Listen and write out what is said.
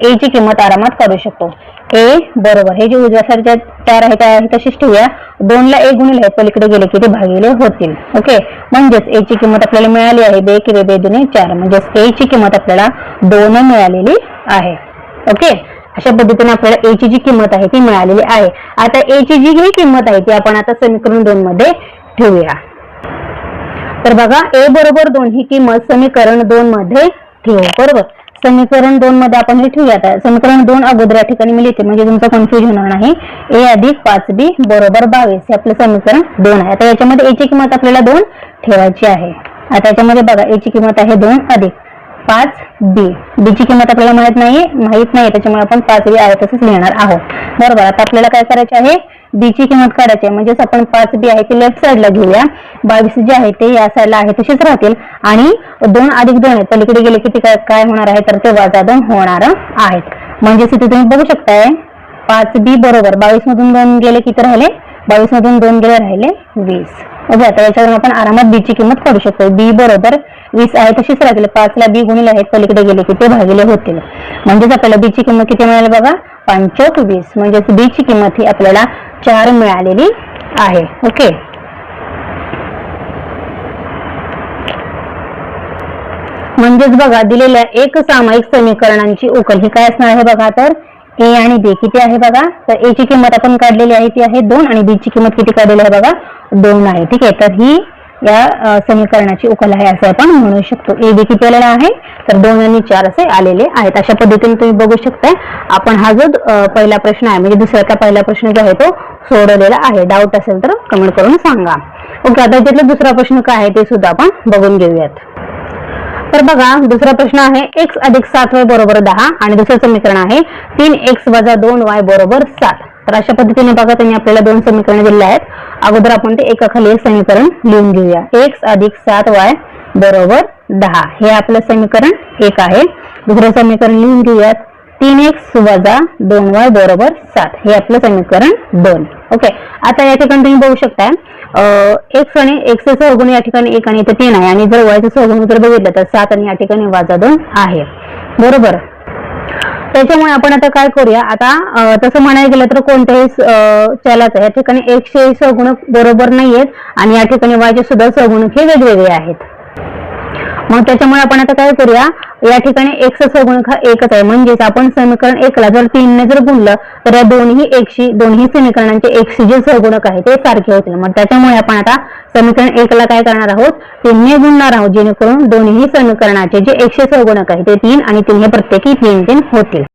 ए ची किंमत आरामात काढू शकतो. ए बरोबर. हे जे उजव्या सारख्या चार आहे त्या तशीच ठेवूया. दोनला ए गुणिले आहे पलीकडे गेले की ते भागिले होतील. ओके म्हणजेच ए ची किंमत आपल्याला मिळाली आहे. बे किंवा बे दुने चार. म्हणजेच ए ची किंमत आपल्याला दोन मिळालेली आहे. ओके अशा पद्धतीने आपल्याला ए ची जी किंमत आहे ती मिळालेली आहे. आता ए ची जी ही किंमत आहे ती आपण आता समीकरण दोन मध्ये ठेवूया. तर बघा ए बरोबर दोन ही किंमत समीकरण दोन मध्ये ठेवू. बरोबर. समीकरण दोन मध्ये आपण हे ठेवूया आता समीकरण दोन अगोदर या ठिकाणी मी लिहिते. म्हणजे तुमचं कन्फ्युज होणार नाही. ए अधिक पाच बी बरोबर बावीस. हे आपलं समीकरण दोन आहे. आता याच्यामध्ये ए ची किंमत आपल्याला दोन ठेवायची आहे. आता याच्यामध्ये बघा ए ची किंमत आहे दोन अधिक. पाच बी बी ची किंमत आपल्याला माहीत नाही माहीत नाही त्याच्यामुळे आपण पाच बी आहे तसंच लिहिणार आहोत. बरोबर आता आपल्याला काय करायचे आहे? बी ची किंमत काढायची आहे. म्हणजेच आपण पाच बी आहे ते लेफ्ट साईडला घेऊया. बावीस जे आहे ते या साईडला आहे तसेच राहतील. आणि दोन अधिक दोन आहेत पलीकडे गेले किती काय काय होणार आहे? तर ते वजा दोन होणार आहेत. म्हणजेच इथे तुम्ही बघू शकताय पाच बी बरोबर बावीस मधून दोन गेले किती राहिले? बावीस मधून दोन गेले राहिले वीस. ओके आता याच्यावरून आपण आरामात बी ची किंमत काढू शकतो बी बरोबर वीस आहे तशीच राहतील. पाचला बी गुणिले आहेत पलीकडे गेले की ते भागिले होतील. म्हणजेच आपल्याला बीची किंमत किती मिळाली बघा पंचोक वीस म्हणजेच बी ची किंमत ही आपल्याला चार मिळालेली आहे. ओके? म्हणजेच बघा दिलेल्या एक सामायिक समीकरणांची उकल ही काय असणार आहे बघा तर? ए आणि बी किती आहे बघा? तर ए ची किंमत आपण काढलेली आहे ती आहे दोन आणि बी ची किंमत किती काढलेली आहे बघा? दोन आहे. ठीक आहे तर ही या समीकरणाची उकल आहे असं आपण म्हणू शकतो. ए बी किती आलेला आहे? तर दोन आणि चार असे आलेले आहेत. अशा पद्धतीने तुम्ही बघू शकताय. आपण हा जो पहिला प्रश्न आहे म्हणजे दुसऱ्याचा पहिला प्रश्न जो आहे तो सोडवलेला आहे. डाऊट असेल तर कमेंट करून सांगा. ओके आता त्यातला दुसरा प्रश्न काय आहे ते सुद्धा आपण बघून घेऊयात. तर बघा दुसरा प्रश्न आहे एक्स अधिक सात वाय बरोबर दहा आणि दुसरं समीकरण आहे तीन एक्स वजा दोन वाय बरोबर सात. तर अशा पद्धतीने बघा त्यांनी आपल्याला दोन समीकरण दिले आहेत. अगोदर आपण ते एकाखाली एक समीकरण लिहून घेऊया. एक्स अधिक सात वाय बरोबर दहा. हे आपलं समीकरण एक आहे. दुसरं समीकरण लिहून घेऊयात. तीन एक्स वजा दोन वाय बरोबर सात. हे आपलं समीकरण दोन. ओके? आता या ठिकाणी तुम्ही बघू शकताय एक्स आणि एक्स सहगुण या ठिकाणी एक आणि इथे तीन आहे. आणि जर वायचं सहगुण जर बघितलं तर सात आणि या ठिकाणी वाजा दोन आहे. बरोबर? त्याच्यामुळे आपण आता काय करूया? आता तसं म्हणायला गेलं तर कोणत्याही अं, चलाचं या ठिकाणी एकशे सहगुणक बरोबर नाहीयेत. आणि या ठिकाणी वायचे सुद्धा सहगुणक हे वेगवेगळे आहेत. मग त्याच्यामुळे आपण आता काय करूया? या ठिकाणी एक्स सहगुणक हा एकच आहे. म्हणजेच आपण समीकरण एकला जर तीनने जर गुणलं तर या दोन्ही एकशी दोन्ही समीकरणांचे एकशे जे सगुणक आहे ते सारखे होतील. मग त्याच्यामुळे आपण आता समीकरण एकला काय करणार आहोत? तीनने गुणणार आहोत. जेणेकरून दोन्ही समीकरणाचे जे एकशे सगुणक आहे ते तीन आणि तीन हे प्रत्येकी तीन तीन होतील.